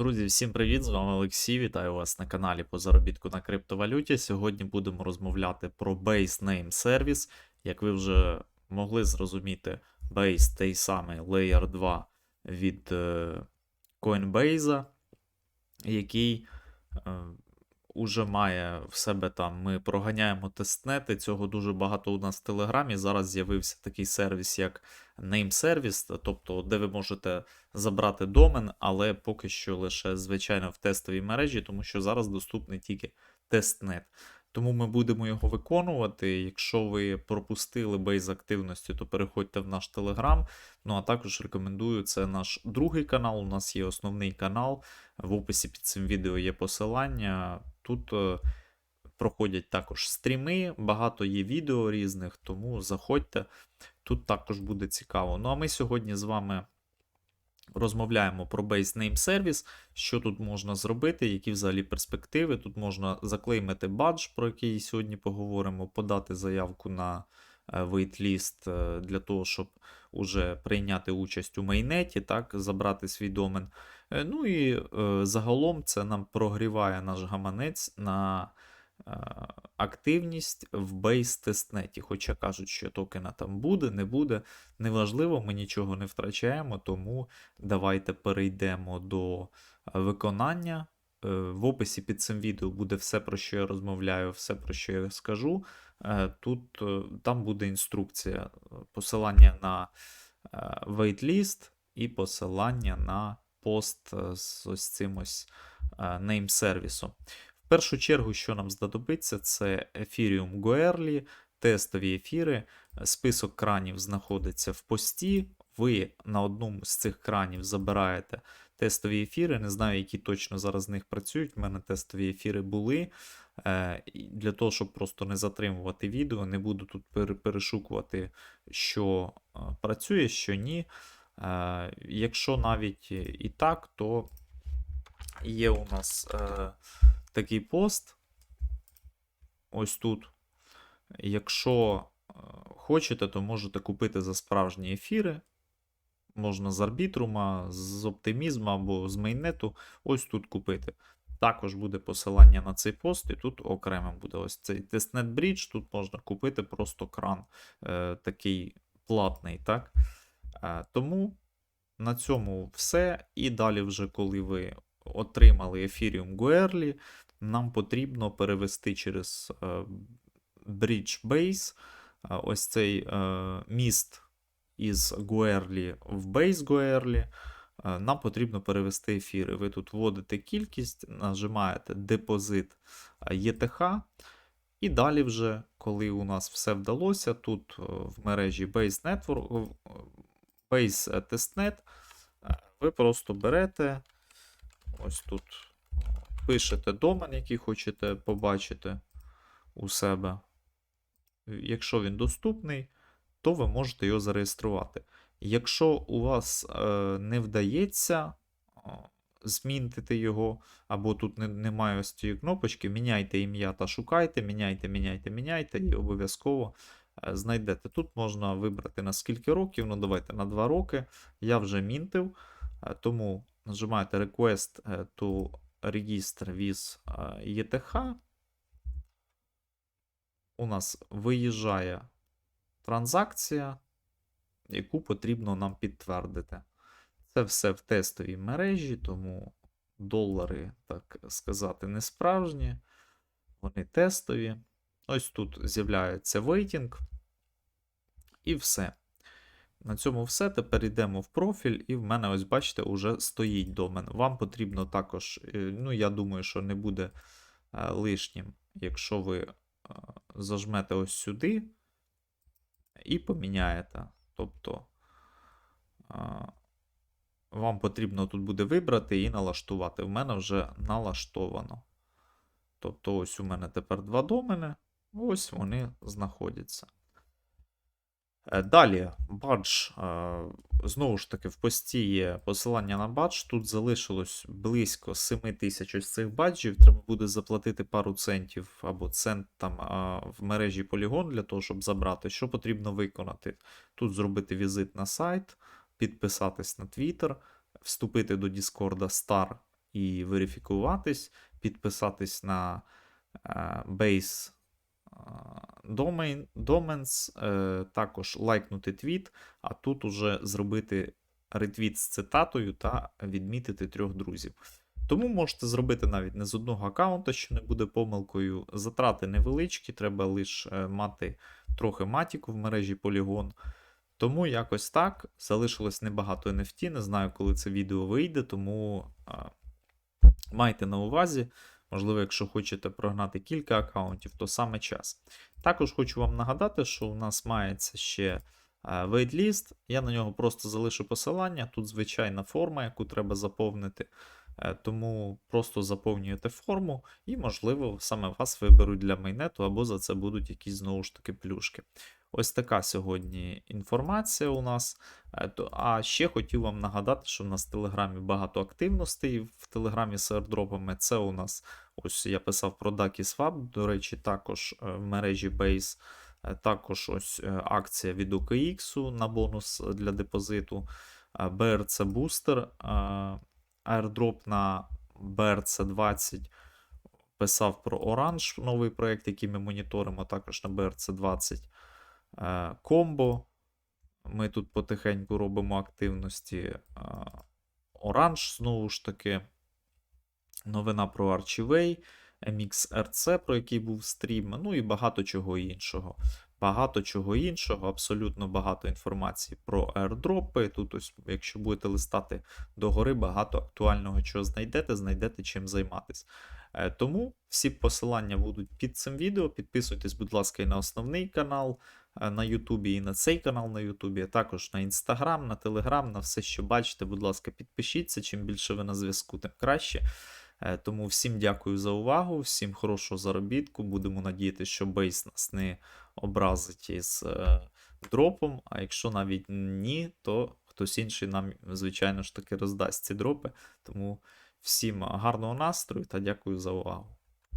Друзі, всім привіт! З вами Олексій. Вітаю вас на каналі по заробітку на криптовалюті. Сьогодні будемо розмовляти про Base Name Service. Як ви вже могли зрозуміти, Base той самий Layer 2 від е, Coinbase, який е, уже має в себе там. Ми проганяємо тестнети. Цього дуже багато у нас в Телеграмі. Зараз з'явився такий сервіс, як Name Service, тобто, де ви можете забрати домен, але поки що лише звичайно в тестовій мережі, тому що зараз доступний тільки тестнет. Тому ми будемо його виконувати. Якщо ви пропустили бейз активності, то переходьте в наш телеграм. Ну а також рекомендую це наш другий канал. У нас є основний канал. В описі під цим відео є посилання. Тут е, проходять також стріми, багато є відео різних, тому заходьте. Тут також буде цікаво. Ну а ми сьогодні з вами розмовляємо про Base Name Service, що тут можна зробити, які взагалі перспективи. Тут можна заклеймити бадж, про який сьогодні поговоримо, подати заявку на waitlist е, для того, щоб уже прийняти участь у мейнеті, так, забрати свій домен. Е, Ну і е, загалом це нам прогріває наш гаманець на активність в бейс тестнеті. Хоча кажуть, що токена там буде, не буде. Неважливо, ми нічого не втрачаємо, тому давайте перейдемо до виконання. В описі під цим відео буде все, про що я розмовляю, все, про що я скажу. Е, Тут е, там буде інструкція, е, посилання на waitlist і посилання на пост з ось цим ось е, name сервісом. В першу чергу, що нам знадобиться, це Ethereum Goerli, тестові ефіри. Список кранів знаходиться в пості. Ви на одному з цих кранів забираєте тестові ефіри. Не знаю, які точно зараз з них працюють. У мене тестові ефіри були. Е, Для того, щоб просто не затримувати відео, не буду тут перешукувати, що е, працює, що ні. Е, Якщо навіть і так, то є у нас такий пост. Ось тут. Якщо хочете, то можете купити за справжні ефіри. Можна з арбітрума, з оптимізма або з мейнету. Ось тут купити. Також буде посилання на цей пост, і тут окремо буде ось цей тестнет брідж. Тут можна купити просто кран е, такий платний. так? Е, тому на цьому все. І далі, вже коли ви отримали Ethereum Goerli, нам потрібно перевести через е, Bridge Base е, ось цей е, міст із Goerli в Base Goerli. Е, Нам потрібно перевести ефіри. Ви тут вводите кількість, нажимаєте депозит е, ETH, і далі, вже, коли у нас все вдалося, тут е, в мережі Base Network, Base Testnet, ви просто берете ось тут пишете домен, який хочете побачити у себе. Якщо він доступний, то ви можете його зареєструвати. Якщо у вас е, не вдається змінити його, або тут не, немає ось цієї кнопочки, міняйте ім'я та шукайте, міняйте, міняйте, міняйте, і обов'язково е, знайдете. Тут можна вибрати на скільки років, ну давайте на 2 роки. Я вже мінтив, е, тому нажимаєте Request to Register with ETH. У нас виїжджає транзакція, яку потрібно нам підтвердити. Це все в тестовій мережі, тому долари, так сказати, не справжні, вони тестові. Ось тут з'являється waiting. І все. На цьому все. Тепер йдемо в профіль, і в мене, ось бачите, уже стоїть домен. Вам потрібно також, е, ну, я думаю, що не буде е, лишнім, якщо ви е, зажмете ось сюди і поміняєте. Тобто вам потрібно тут буде вибрати і налаштувати. В мене вже налаштовано. Тобто, ось у мене тепер два домени, ось вони знаходяться. Е, Далі, бадж. е, Знову ж таки, в пості є посилання на бадж. Тут залишилось близько 7 тисяч ось цих баджів. Треба буде заплатити пару центів або цент там в мережі Polygon для того, щоб забрати. Що потрібно виконати? Тут зробити візит на сайт, підписатись на Twitter, вступити до Discord Star і верифікуватись, підписатись на е, Base е, Domain, Domains, е, також лайкнути твіт, а тут уже зробити ретвіт з цитатою та відмітити трьох друзів. Тому можете зробити навіть не з одного аккаунта, що не буде помилкою. Затрати невеличкі, треба лише мати трохи матіку в мережі Polygon. Тому якось так. Залишилось небагато NFT. Не знаю, коли це відео вийде, тому а, майте на увазі. Можливо, якщо хочете прогнати кілька аккаунтів, то саме час. Також хочу вам нагадати, що у нас мається ще е, waitlist. Я на нього просто залишу посилання. Тут звичайна форма, яку треба заповнити. Е, Тому просто заповнюєте форму, і, можливо, саме вас виберуть для майнету, або за це будуть якісь знову ж таки плюшки. Ось така сьогодні інформація у нас. Е, А ще хотів вам нагадати, що в нас в Телеграмі багато активностей в Телеграмі з airdropами. Це у нас, ось я писав про Ducky Swap, до речі, також е, в мережі Base. Е, Також ось акція від OKX на бонус для депозиту. BRC Booster, airdrop на BRC 20. Писав про Orange, новий проєкт, який ми моніторимо також на BRC 20. Е, Комбо. Ми тут потихеньку робимо активності. Е, Orange, знову ж таки. Новина про Archivay, MXRC, про який був стрім, ну і багато чого іншого. Багато чого іншого, абсолютно багато інформації про airdропи. Тут, ось, якщо будете листати догори, багато актуального чого знайдете, знайдете чим займатися. Е, Тому всі посилання будуть під цим відео. Підписуйтесь, будь ласка, і на основний канал е, на Ютубі, і на цей канал на Ютубі, а також на Інстаграм, на Телеграм, на все, що бачите, будь ласка, підпишіться. Чим більше ви на зв'язку, тим краще. Е, Тому всім дякую за увагу, всім хорошого заробітку. Будемо надіятися, що бейс нас не образить із дропом. А якщо навіть ні, то хтось інший нам, звичайно ж таки, роздасть ці дропи. Тому всім гарного настрою та дякую за увагу.